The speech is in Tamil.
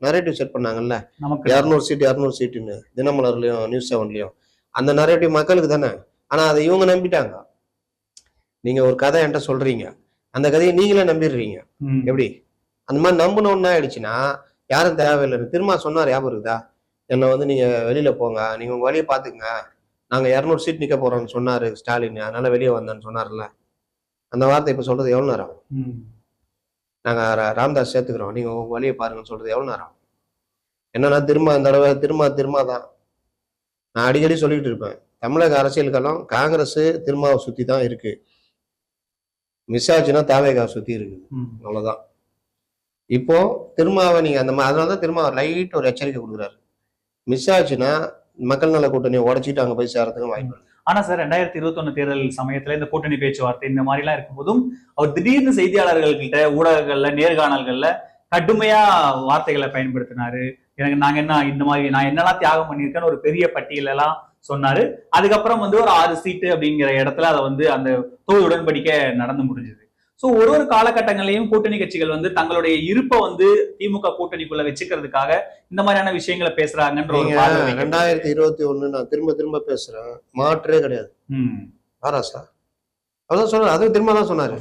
Narrative set பண்ணாங்கல்ல? நமக்கு இரநூறு சீட் இரநூறு சீட்டுன்னு தினமலர்லயும் நியூஸ் செவன்லயும் அந்த நரேட்டிவ் மக்களுக்கு தானே? ஆனா அதை இவங்க நம்பிட்டாங்க. நீங்க ஒரு கதை என்கிட்ட சொல்றீங்க. அந்த கதையை நீங்களே நம்பிடுறீங்க. எப்படி? அந்த மாதிரி நம்பணும்னு ஆயிடுச்சுன்னா யாரும் தேவையில்லை திரும்ப சொன்னார் ஞாபகம் இருக்குதா? என்னை வந்து நீங்க வெளியில போங்க நீங்க உங்க வழியை பாத்துக்கங்க நாங்க இரநூறு சீட் நிக்க போறோம்னு சொன்னாரு ஸ்டாலின். அதனால வெளியே வந்தேன்னு சொன்னார்ல. அந்த வார்த்தை இப்ப சொல்றது எவ்வளவு நேரம்? ஆகும்? ம். நாங்க ரா- ராம்தாஸ் சேர்த்துக்கிறோம் நீங்க உங்க வழியை பாருங்கன்னு சொல்றது எவ்வளவு நேரம்? என்னன்னா திரும்ப இந்த தடவை திரும்ப திரும்ப தான் நான் அடிக்கடி சொல்லிட்டு இருப்பேன் தமிழக அரசியல் களம் காங்கிரஸ் திருமாவை சுத்தி தான் இருக்கு மிஸ் ஆச்சுன்னா தாவேகா சுத்தி இருக்குது ம். அவ்வளவுதான் இப்போ திருமாவை நீங்க அந்த மா- அதனாலதான் திரும்ப லைட் ஒரு எச்சரிக்கை கொடுக்குறாரு மிஸ் ஆச்சுன்னா மக்கள் நல கூட்டணியை உடைச்சிட்டு அங்க போய் சேரத்துக்கு வாய்ப்பு இருக்கு ஆனா சார் ரெண்டாயிரத்தி இருபத்தொன்னு தேர்தல் சமயத்துல இந்த கூட்டணி பேச்சுவார்த்தை இந்த மாதிரி எல்லாம் இருக்கும்போதும் அவர் திடீர்னு செய்தியாளர்கள் கிட்ட ஊடகங்கள்ல நேர்காணல்கள்ல கடுமையா வார்த்தைகளை பயன்படுத்தினாரு. எனக்கு நாங்க என்ன இந்த மாதிரி நான் என்னெல்லாம் தியாகம் பண்ணியிருக்கேன்னு ஒரு பெரிய பட்டியலெல்லாம் சொன்னாரு. அதுக்கப்புறம் வந்து ஒரு ஆறு சீட்டு அப்படிங்கிற இடத்துல அதை வந்து அந்த தொகுதி உடன்படிக்கை நடந்து முடிஞ்சது. சோ ஒரு ஒரு காலகட்டங்களையும் கூட்டணி கட்சிகள் வந்து தங்களுடைய இருப்பை வந்து திமுக கூட்டணிக்குள்ள வச்சுக்கிறதுக்காக இந்த மாதிரியான விஷயங்களை பேசுறாங்கன்ற. ரெண்டாயிரத்தி இருபத்தி ஒண்ணு நான் திரும்ப திரும்ப பேசுறேன். மாற்றே கிடையாது. அதான் சொல்றாரு அதுவும் திரும்ப தான் சொன்னாரு.